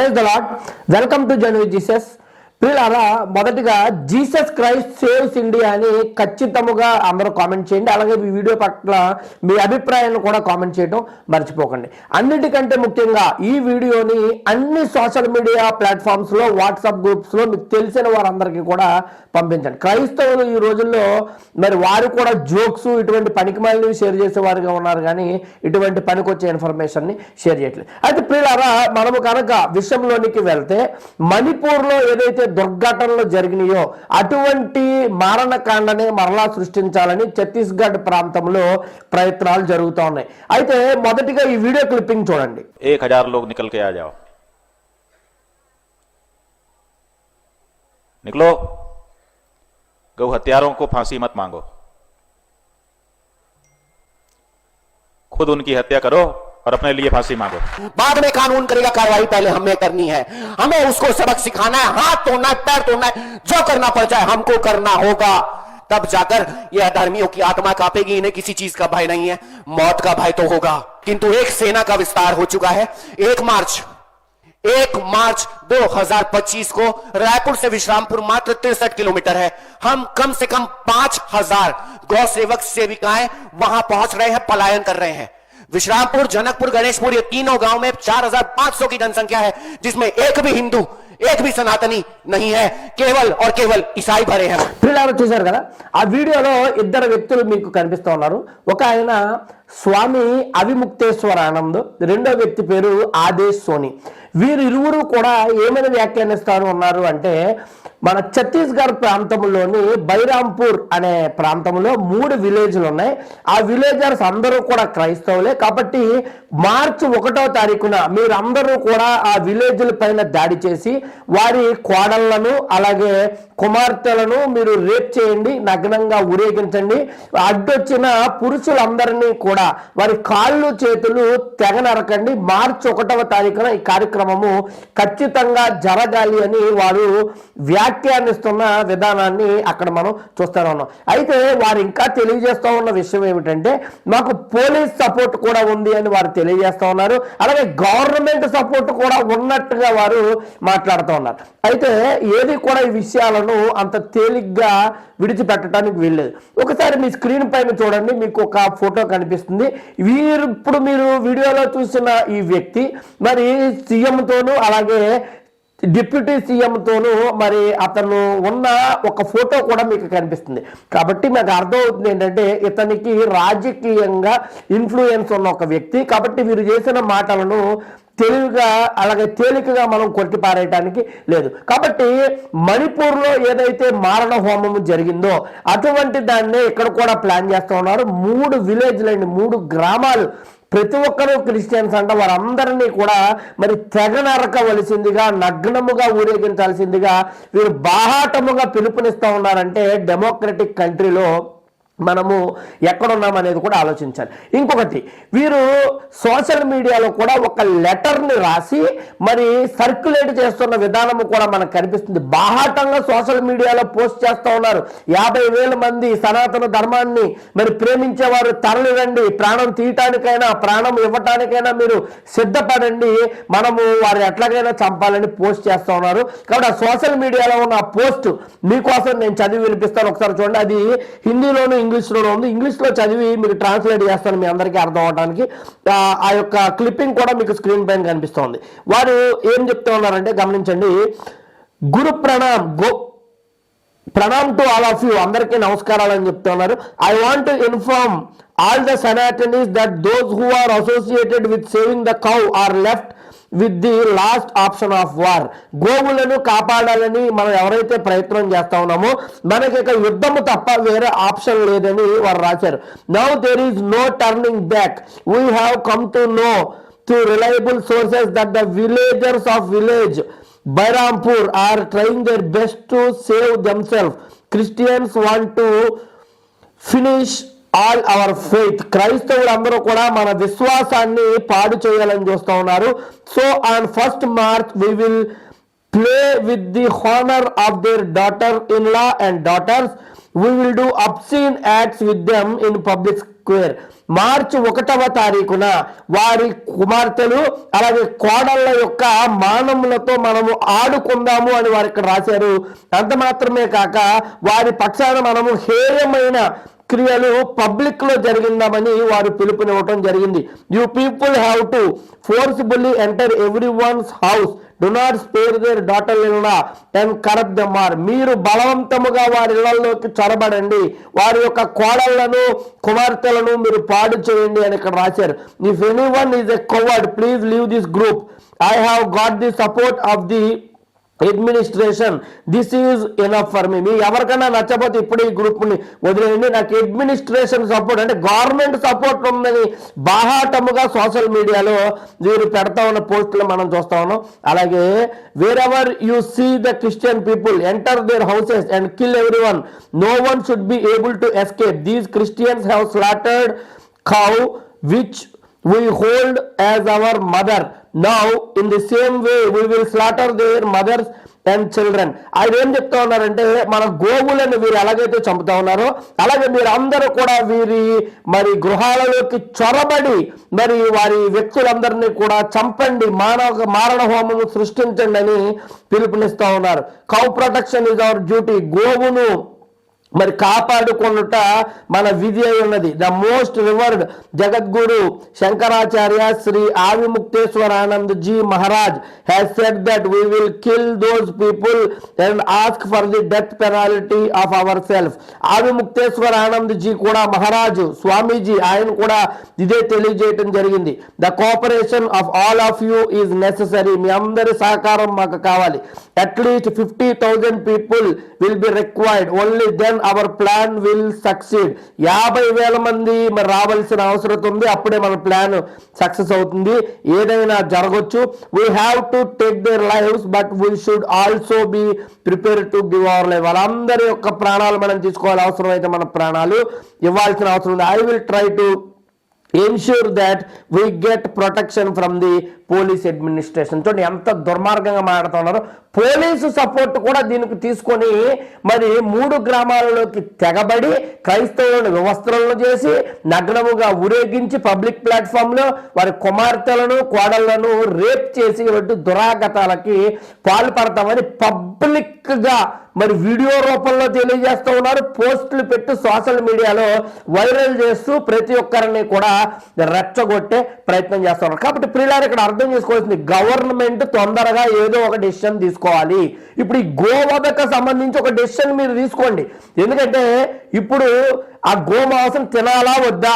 Praise the Lord welcome to Jan Jesus ప్రియులారా మొదటిగా Jesus Christ saves India అని ఖచ్చితముగా అందరూ కామెంట్ చేయండి. అలాగే ఈ వీడియో పట్ల మీ అభిప్రాయాలను కూడా కామెంట్ చేయడం మర్చిపోకండి. అన్నిటికంటే ముఖ్యంగా ఈ వీడియోని అన్ని సోషల్ మీడియా ప్లాట్ఫామ్స్లో వాట్సాప్ గ్రూప్స్లో మీకు తెలిసిన వారందరికీ కూడా పంపించండి. క్రైస్తవులు ఈ రోజుల్లో మరి వారు కూడా జోక్స్ ఇటువంటి పనికిమాలని షేర్ చేసేవారుగా ఉన్నారు కానీ ఇటువంటి పనికొచ్చే ఇన్ఫర్మేషన్ని షేర్ చేయట్లేదు. అయితే ప్రియులారా మనము కనుక విషయంలోనికి వెళ్తే మణిపూర్లో ఏదైతే దుర్ఘటనలు జరిగినాయో అటువంటి మారణకాండని మరలా సృష్టించాలని ఛత్తీస్గఢ్ ప్రాంతంలో ప్రయత్నాలు జరుగుతూ ఉన్నాయి అయితే మొదటిగా ఈ వీడియో క్లిప్పింగ్ చూడండి एक हजार लोग निकल के आ जाओ निकलो गौ हत्यारों को फांसी मत मांगो खुद उनकी हत्या करो और अपने लिए फांसी मांगो। बाद में कानून करेगा, कार्रवाई पहले हमें करनी है। हमें उसको सबक सिखाना है, हाथ तोड़ना है, पैर तोड़ना है, जो करना पड़ जाए हमको करना होगा। तब जाकर यह धर्मियों की आत्मा कांपेगी, इन्हें किसी चीज़ का भय नहीं है, मौत का भय तो होगा। किंतु एक सेना का विस्तार हो चुका है। एक मार्च एक मार्च 2025 को रायपुर से विश्रामपुर मात्र तिरसठ किलोमीटर है। हम कम से कम पाँच हज़ार गौ सेवक सेविकाएँ वहाँ पहुँच रहे हैं, पलायन कर रहे हैं। विश्रामपुर जनकपुर गणेशपुर ये तीनों गांव में 4,500 की जनसंख्या है जिसमें एक भी हिंदू एक भी सनातनी नहीं है केवल और केवल ईसाई भरे हैं పిల్లలు చూశారు కదా ఆ వీడియోలో ఇద్దరు వ్యక్తులు మీకు కనిపిస్తూ ఉన్నారు ఒక ఆయన స్వామి అవిముక్తేశ్వర ఆనంద్ రెండో వ్యక్తి పేరు ఆదేశ్ సోని వీరు ఇరువురు కూడా ఏమైనా వ్యాఖ్యానిస్తారు ఉన్నారు అంటే మన ఛత్తీస్గఢ్ ప్రాంతంలోని బైరాంపూర్ అనే ప్రాంతంలో మూడు విలేజ్లు ఉన్నాయి. ఆ విలేజర్స్ అందరూ కూడా క్రైస్తవులే. కాబట్టి మార్చి ఒకటో తారీఖున మీరందరూ కూడా ఆ విలేజ్ల పైన దాడి చేసి వారి కోడళ్ళను అలాగే కుమార్తెలను మీరు రేప్ చేయండి నగ్నంగా ఊరేగించండి. అడ్డొచ్చిన పురుషులందరినీ కూడా వారి కాళ్ళు చేతులు తెగ నరకండి. మార్చి ఒకటవ తారీఖున ఈ కార్యక్రమము ఖచ్చితంగా జరగాలి అని వారు వ్యా వ్యాఖ్యానిస్తున్న విధానాన్ని అక్కడ మనం చూస్తూనే ఉన్నాం. అయితే వారు ఇంకా తెలియజేస్తూ ఉన్న విషయం ఏమిటంటే మాకు పోలీస్ సపోర్ట్ కూడా ఉంది అని వారు తెలియజేస్తూ ఉన్నారు. అలాగే గవర్నమెంట్ సపోర్ట్ కూడా ఉన్నట్టుగా వారు మాట్లాడుతూ ఉన్నారు. అయితే ఏది కూడా ఈ విషయాలను అంత తేలిగ్గా విడిచిపెట్టడానికి వీల్లేదు. ఒకసారి మీ స్క్రీన్ పైన చూడండి మీకు ఒక ఫోటో కనిపిస్తుంది. వీరు ఇప్పుడు మీరు వీడియోలో చూసిన ఈ వ్యక్తి మరి సీఎంతోనూ అలాగే డిప్యూటీ సీఎంతోనూ మరి అతను ఉన్న ఒక ఫోటో కూడా మీకు కనిపిస్తుంది. కాబట్టి నాకు అర్థమవుతుంది ఏంటంటే ఇతనికి రాజకీయంగా ఇన్ఫ్లుయెన్స్ ఉన్న ఒక వ్యక్తి. కాబట్టి వీరు చేసిన మాటలను తెలివిగా అలాగే తేలికగా మనం కొట్టిపారేయటానికి లేదు. కాబట్టి మణిపూర్లో ఏదైతే మారణ హోమం జరిగిందో అటువంటి దాన్ని ఇక్కడ కూడా ప్లాన్ చేస్తూ ఉన్నారు. మూడు విలేజ్లండి మూడు గ్రామాలు ప్రతి ఒక్కరూ క్రిస్టియన్స్ అంట వారందరినీ కూడా మరి తెగ నరకవలసిందిగా నగ్నముగా ఊరేగించాల్సిందిగా వీరు బాహాటముగా పిలుపునిస్తూ ఉన్నారంటే డెమోక్రటిక్ కంట్రీలో మనము ఎక్కడున్నాం అనేది కూడా ఆలోచించాలి. ఇంకొకటి వీరు సోషల్ మీడియాలో కూడా ఒక లెటర్ని రాసి మరి సర్క్యులేట్ చేస్తున్న విధానము కూడా మనకు కనిపిస్తుంది. బాహాటంగా సోషల్ మీడియాలో పోస్ట్ చేస్తూ ఉన్నారు. యాభై వేల మంది సనాతన ధర్మాన్ని మరి ప్రేమించేవారు తరలిరండి. ప్రాణం తీయటానికైనా ప్రాణం ఇవ్వటానికైనా మీరు సిద్ధపడండి. మనము వారు ఎట్లాగైనా చంపాలని పోస్ట్ చేస్తూ ఉన్నారు. కాబట్టి ఆ సోషల్ మీడియాలో ఉన్న పోస్ట్ మీకోసం నేను చదివి వినిపిస్తాను. ఒకసారి చూడండి. అది హిందీలోను ఇంగ్లీష్లోనే ఉంది. ఇంగ్లీష్లో చదివి మీకు ట్రాన్స్లేట్ చేస్తాను మీ అందరికీ అర్థం అవడానికి. ఆ, యొక్క క్లిప్పింగ్ కూడా మీకు స్క్రీన్ పైన కనిపిస్తోంది. వారు ఏం చెప్తూ ఉన్నారంటే గమనించండి. Guru pranam go pranam to all of you అందరికీ నమస్కారాలు అని చెప్తున్నారు I want to inform all the Sanatanis that those who are associated with saving the cow are left with the last option of war గోవులను కాపాడాలని మనం ఎవరైతే ప్రయత్నం చేస్తా ఉన్నామో మనకి ఇక యుద్ధము తప్ప వేరే ఆప్షన్ లేదని వారు రాశారు. Now there is no turning back we have come to know to reliable sources that the villagers of village Bairampur are trying their best to save themself Christians want to finish all our faith క్రైస్తవులు అందరూ కూడా మన విశ్వాసాన్ని పాడు చేయాలని చూస్తూ ఉన్నారు. So on first March we will play with the honour of their daughter in law and daughters we will do obscene acts with them in public square మార్చి ఒకటవ తారీఖున వారి కుమార్తెలు అలాగే కోడళ్ళ యొక్క మానములతో మనము ఆడుకుందాము అని వారు ఇక్కడ రాశారు. అంత మాత్రమే కాక వారి పక్షాన మనము హేయమైన క్రియలు పబ్లిక్లో జరిగిందామని వారు పిలుపునివ్వటం జరిగింది. You people have to forcefully enter every one's house do not spare their daughter in law and corrupt them మార్ మీరు బలవంతముగా వారి ఇళ్ళలోకి చొరబడండి. వారి యొక్క కోడళ్ళను కుమార్తెలను మీరు పాడు చేయండి అని ఇక్కడ రాశారు. If any one is a coward please leave this group I have got the support of the administration this is enough for me మీ ఎవరికైనా నచ్చకపోతే ఇప్పుడు ఈ గ్రూప్ని వదిలేయండి. నాకు అడ్మినిస్ట్రేషన్ సపోర్ట్ అంటే గవర్నమెంట్ సపోర్ట్ ఉందని బాహాటముగా సోషల్ మీడియాలో వీరు పెడతా ఉన్న పోస్టులు మనం చూస్తా ఉన్నాం. అలాగే wherever you see the Christian people enter their houses and kill every one no one should be able to escape these Christians have slaughtered cow which we hold as our mother now in the same way we will slaughter their mothers and children ఆయన ఏం చెప్తా ఉన్నారంటే మన గోవులను వీరు ఎలాగైతే చంపుతా ఉన్నారో అలాగే మీరు అందరూ కూడా వీరి మరి గృహాలలోకి చొరబడి మరి వారి వ్యక్తులందరినీ కూడా చంపండి మానవ మారణ హోమము సృష్టించండి అని పిలుపునిస్తా ఉన్నారు. Cow protection is our duty గోవును మరి కాపాడుకొనుట మన విధి అయి ఉన్నది. The most revered Jagadguru Shankaracharya Shri Avimukteshwaranand ji Maharaj has said that we will kill those people and ask for the death penalty of our self Avimukteshwaranand ji కూడా మహారాజు స్వామీజీ ఆయన కూడా ఇదే తెలియజేయటం జరిగింది. The cooperation of all of you is necessary మీ అందరి సహకారం మాకు కావాలి. At least fifty thousand people will be required only then our plan will succeed యాభై వేల మంది మరి రావాల్సిన అవసరం ఉంది అప్పుడే మన ప్లాన్ సక్సెస్ అవుతుంది. ఏదైనా జరగొచ్చు. We have to take their lives but we should also be prepare to give our life వాళ్ళందరి యొక్క ప్రాణాలు మనం తీసుకోవాలి అవసరం అయితే మన ప్రాణాలు ఇవ్వాల్సిన అవసరం ఉంది. I will try to ensure that we get protection from the police administration చూడండి ఎంత దుర్మార్గంగా మాట్లాడుతున్నారు. పోలీసు సపోర్ట్ కూడా దీనికి తీసుకొని మరి మూడు గ్రామాలలోకి తెగబడి క్రైస్తవులను వ్యవస్థలను చేసి నగ్నముగా ఊరేగించి పబ్లిక్ ప్లాట్ఫామ్లో వారి కుమార్తెలను కోడళ్ళను రేప్ చేసి ఇటువంటి దురాగతాలకి పాల్పడతామని పబ్లిక్గా మరి వీడియో రూపంలో తెలియజేస్తూ ఉన్నారు. పోస్టులు పెట్టి సోషల్ మీడియాలో వైరల్ చేస్తూ ప్రతి ఒక్కరిని కూడా రెచ్చగొట్టే ప్రయత్నం చేస్తున్నారు కాబట్టి ప్రియులారు ఇక్కడ అర్థం చేసుకోవాల్సింది గవర్నమెంట్ తొందరగా ఏదో ఒక డెసిషన్ తీసుకోవాలి. ఇప్పుడు ఈ గోవధకు సంబంధించి ఒక డెసిషన్ మీరు తీసుకోండి. ఎందుకంటే ఇప్పుడు ఆ గోమాంసం తినాలా వద్దా?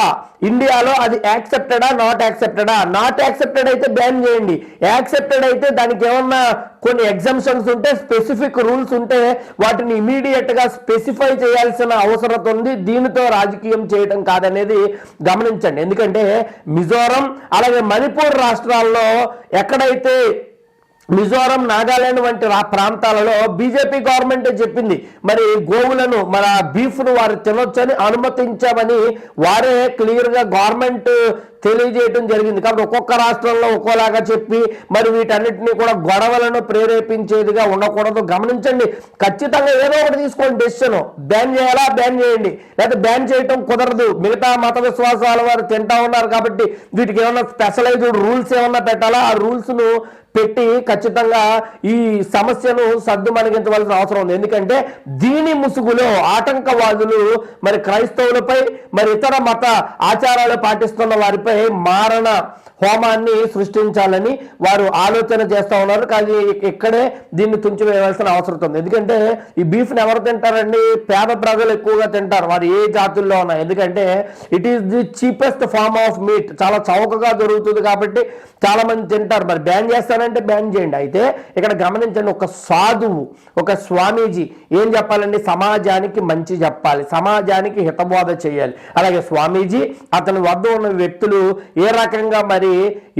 ఇండియాలో అది యాక్సెప్టెడా? నాట్ యాక్సెప్టెడా? నాట్ యాక్సెప్టెడ్ అయితే బ్యాన్ చేయండి. యాక్సెప్టెడ్ అయితే దానికి ఏమన్నా కొన్ని ఎగ్జామ్షన్స్ ఉంటే స్పెసిఫిక్ రూల్స్ ఉంటే వాటిని ఇమీడియట్గా స్పెసిఫై చేయాల్సిన అవసరం ఉంది. దీనితో రాజకీయం చేయటం కాదనేది గమనించండి. ఎందుకంటే మిజోరం అలాగే మణిపూర్ రాష్ట్రాల్లో ఎక్కడైతే మిజోరం నాగాలాండ్ వంటి ప్రాంతాలలో బీజేపీ గవర్నమెంట్ చెప్పింది. మరి గోవులను మన బీఫ్ను వారు తినొచ్చని అనుమతించామని వారే క్లియర్గా గవర్నమెంట్ తెలియజేయడం జరిగింది. కాబట్టి ఒక్కొక్క రాష్ట్రంలో ఒక్కోలాగా చెప్పి మరి వీటన్నిటినీ కూడా గొడవలను ప్రేరేపించేదిగా ఉండకూడదు. గమనించండి ఖచ్చితంగా ఏదో ఒకటి తీసుకోండి డెసిషన్ బ్యాన్ చేయాలా? బ్యాన్ చేయండి. లేదా బ్యాన్ చేయటం కుదరదు. మిగతా మత విశ్వాసాల వారు తింటా ఉన్నారు కాబట్టి వీటికి ఏమన్నా స్పెషలైజ్డ్ రూల్స్ ఏమన్నా పెట్టాలా? ఆ రూల్స్ను పెట్టి ఖచ్చితంగా ఈ సమస్యను సర్దుమణిగించవలసిన అవసరం ఉంది. ఎందుకంటే దీని ముసుగులో ఆటంకవాదులు మరి క్రైస్తవులపై మరి ఇతర మత ఆచారాలు పాటిస్తున్న వారిపై మారణ హోమాన్ని సృష్టించాలని వారు ఆలోచన చేస్తూ ఉన్నారు. కానీ ఇక్కడే దీన్ని తుంచివేయవలసిన అవసరం ఉంది. ఎందుకంటే ఈ బీఫ్ని ఎవరు తింటారండి? పేద ప్రజలు ఎక్కువగా తింటారు. వారు ఏ జాతుల్లో ఉన్నాయి ఎందుకంటే it is the cheapest form of meat చాలా చౌకగా దొరుకుతుంది కాబట్టి చాలా మంది తింటారు. మరి బ్యాన్ చేస్తారంటే బ్యాన్ చేయండి. అయితే ఇక్కడ గమనించండి. ఒక సాధువు ఒక స్వామీజీ ఏం చెప్పాలండి? సమాజానికి మంచి చెప్పాలి. సమాజానికి హితబోధ చేయాలి. అలాగే స్వామీజీ అతని వద్ద ఉన్న వ్యక్తులు ఏ రకంగా మరి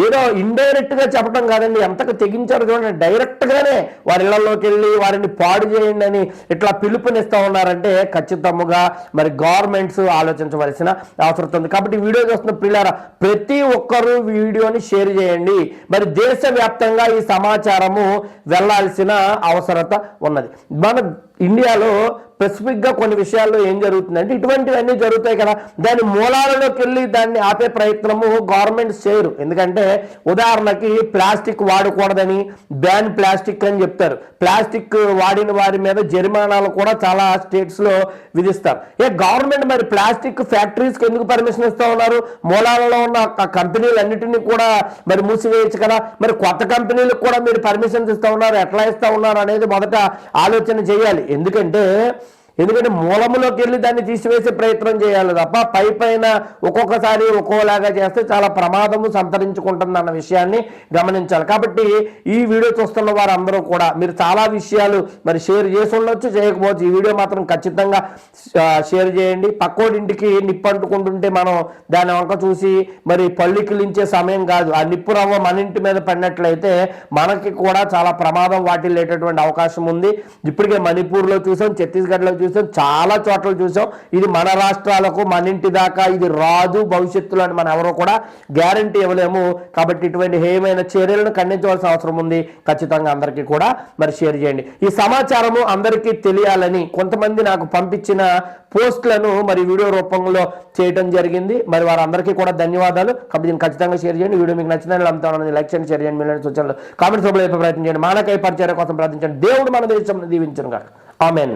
ఏదో ఇండైరెక్ట్గా చెప్పడం కాదండి. ఎంతకు తెగించారు చూడండి. డైరెక్ట్ గానే వారి ఇళ్ళలోకి వెళ్ళి వారిని పాడు చేయండి అని ఇట్లా పిలుపునిస్తూ ఉన్నారంటే ఖచ్చితంగా మరి గవర్నమెంట్స్ ఆలోచించవలసిన అవసరం ఉంది. కాబట్టి వీడియో చూస్తున్న పిల్లల ప్రతి ఒక్కరూ వీడియోని షేర్ చేయండి. మరి దేశవ్యాప్తంగా ఈ సమాచారము వెళ్ళాల్సిన అవసరత ఉన్నది. మన ఇండియాలో స్పెసిఫిక్గా కొన్ని విషయాల్లో ఏం జరుగుతుందంటే ఇటువంటివన్నీ జరుగుతాయి కదా. దాని మూలాలలోకి వెళ్ళి దాన్ని ఆపే ప్రయత్నము గవర్నమెంట్ చేయరు. ఎందుకంటే ఉదాహరణకి ప్లాస్టిక్ వాడకూడదని బ్యాన్ ప్లాస్టిక్ అని చెప్తారు. ప్లాస్టిక్ వాడిన వారి మీద జరిమానాలు కూడా చాలా స్టేట్స్లో విధిస్తారు. ఏ గవర్నమెంట్ మరి ప్లాస్టిక్ ఫ్యాక్టరీస్కి ఎందుకు పర్మిషన్ ఇస్తూ ఉన్నారు? మూలాలలో ఉన్న క- కంపెనీలన్నిటినీ కూడా మరి మూసివేయచ్చు కదా. మరి కొత్త కంపెనీలకు కూడా మీరు పర్మిషన్స్ ఇస్తూ ఉన్నారు ఎట్లా ఇస్తా ఉన్నారు అనేది మొదట ఆలోచన చేయాలి. ఎందుకంటే ఎందుకంటే మూలములోకి వెళ్ళి దాన్ని తీసివేసే ప్రయత్నం చేయాలి తప్ప పై పైన ఒక్కొక్కసారి ఒక్కోలాగా చేస్తే చాలా ప్రమాదము సంతరించుకుంటుంది అన్న విషయాన్ని గమనించాలి. కాబట్టి ఈ వీడియో చూస్తున్న వారందరూ కూడా మీరు చాలా విషయాలు మరి షేర్ చేసి ఉండొచ్చు. చేయకపోవచ్చు. ఈ వీడియో మాత్రం ఖచ్చితంగా షేర్ చేయండి. పక్కోడింటికి నిప్పు అంటుకుంటుంటే మనం దాని వంక చూసి మరి పళ్ళికిలించే సమయం కాదు. ఆ నిప్పు రవ్వ మన ఇంటి మీద పడినట్లయితే మనకి కూడా చాలా ప్రమాదం వాటిల్లేటటువంటి అవకాశం ఉంది. ఇప్పటికే మణిపూర్లో చూసాం ఛత్తీస్గఢ్లో చూసాం చాలా చోట్ల చూసాం. ఇది మన రాష్ట్రాలకు మన ఇంటి దాకా ఇది రాదు భవిష్యత్తులో అని మనం ఎవరో కూడా గ్యారంటీ ఇవ్వలేము. కాబట్టి ఇటువంటి హేయమైన చర్యలను ఖండించవలసిన అవసరం ఉంది. ఖచ్చితంగా అందరికీ కూడా మరి షేర్ చేయండి. ఈ సమాచారము అందరికీ తెలియాలని కొంతమంది నాకు పంపించిన పోస్టులను మరి వీడియో రూపంలో చేయడం జరిగింది. మరి వారందరికీ కూడా ధన్యవాదాలు. కాబట్టి దీన్ని ఖచ్చితంగా షేర్ చేయండి. వీడియో మీకు నచ్చిన అమ్ముతామని లైక్ చేయండి షేర్ చేయండి. మిలియన్ సూచనలు. కామెంట్స్ ప్రయత్నం చేయండి. మానకాయ పరిచయం కోసం ప్రార్థించండి దేవుడు మన దేశం దీవించను కాక ఆమెన్.